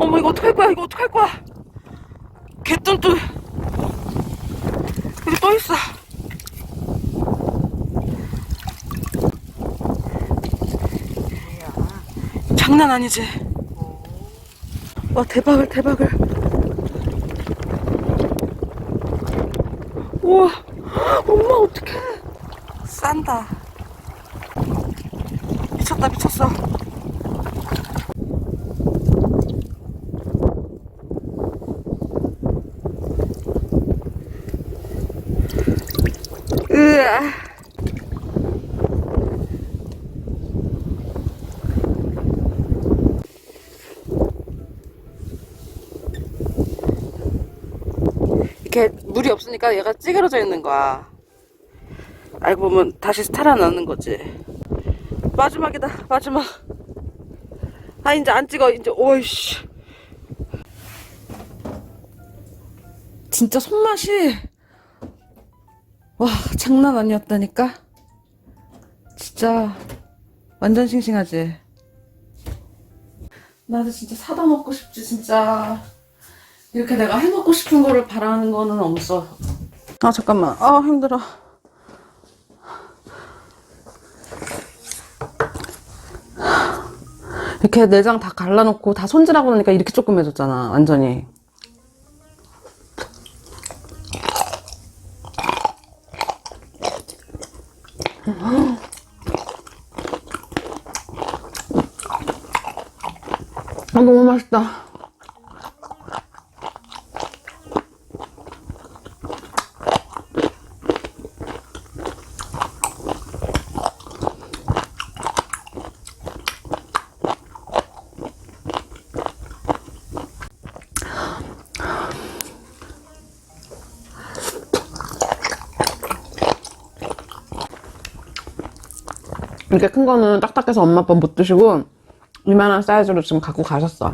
어머 이거 어떡할 거야? 이거 어떡할 거야? 개뚠뚠 여기 또 있어. 장난 아니지? 와 대박을 대박을. 우와 엄마 어떡해. 싼다 미쳤다 미쳤어 으아 이렇게 물이 없으니까 얘가 찌그러져 있는 거야. 알고 보면 다시 살아나는 거지. 마지막이다, 마지막. 아, 이제 안 찍어, 이제, 오이씨. 진짜 손맛이, 와, 장난 아니었다니까? 진짜, 완전 싱싱하지? 나도 진짜 사다 먹고 싶지, 진짜. 이렇게 내가 해먹고 싶은 거를 바라는 거는 없어. 아, 잠깐만. 아, 힘들어. 이렇게 내장 다 갈라놓고 다 손질하고 나니까 이렇게 조그매졌잖아, 완전히. 아, 너무 맛있다. 이렇게 큰 거는 딱딱해서 엄마 아빠 못 드시고 이만한 사이즈로 지금 갖고 가셨어.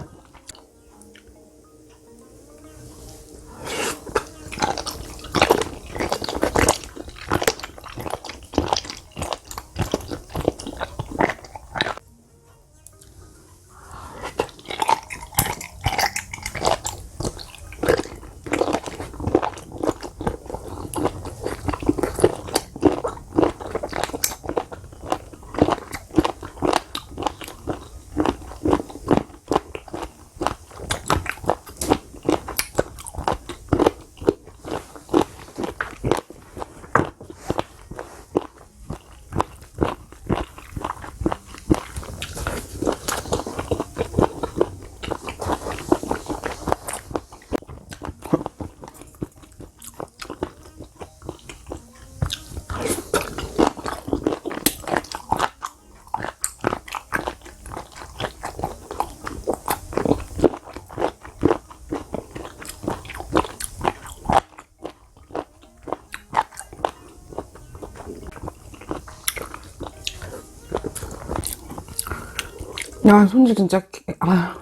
야, 손질 진짜, 개- 아,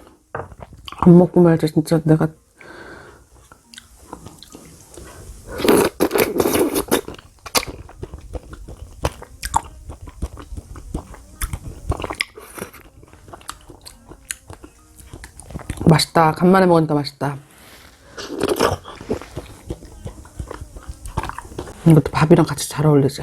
안 먹고 말지, 진짜 내가. 맛있다. 간만에 먹으니까 맛있다. 이것도 밥이랑 같이 잘 어울리지.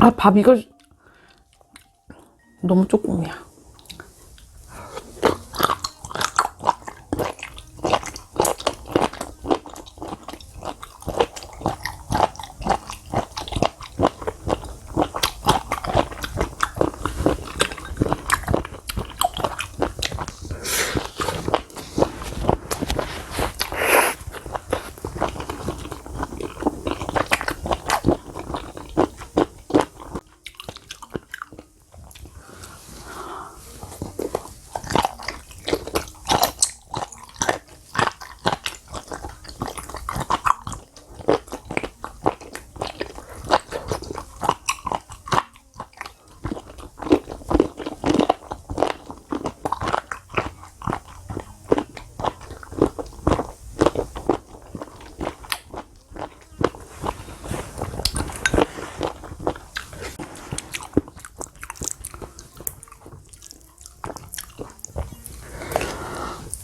아, 밥 이거 너무 조금이야.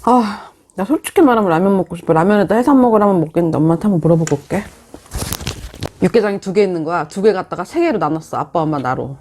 아, 나 솔직히 말하면 라면 먹고 싶어. 라면에다 해삼 먹으라면 먹겠는데 엄마한테 한번 물어보고 올게. 육개장이 두 개 있는 거야. 두 개 갖다가 세 개로 나눴어. 아빠, 엄마, 나로.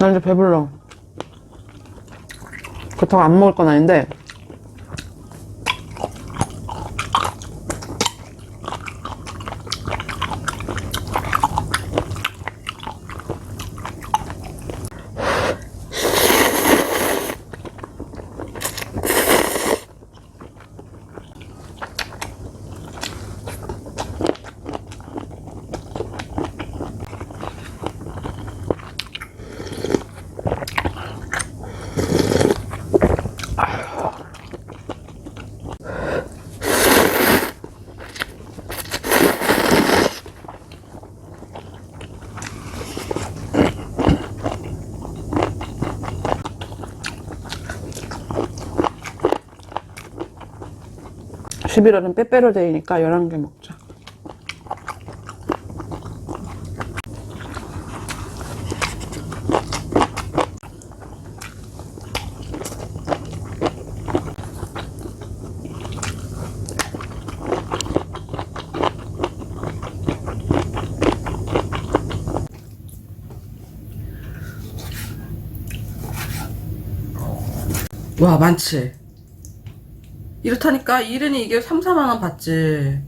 나 이제 배불러. 그렇다고 안 먹을 건 아닌데. (11월은) 빼빼로 데이니까 (11개) 먹자. 와 많지 이렇다니까 이른이 이게 3, 4만 원 받지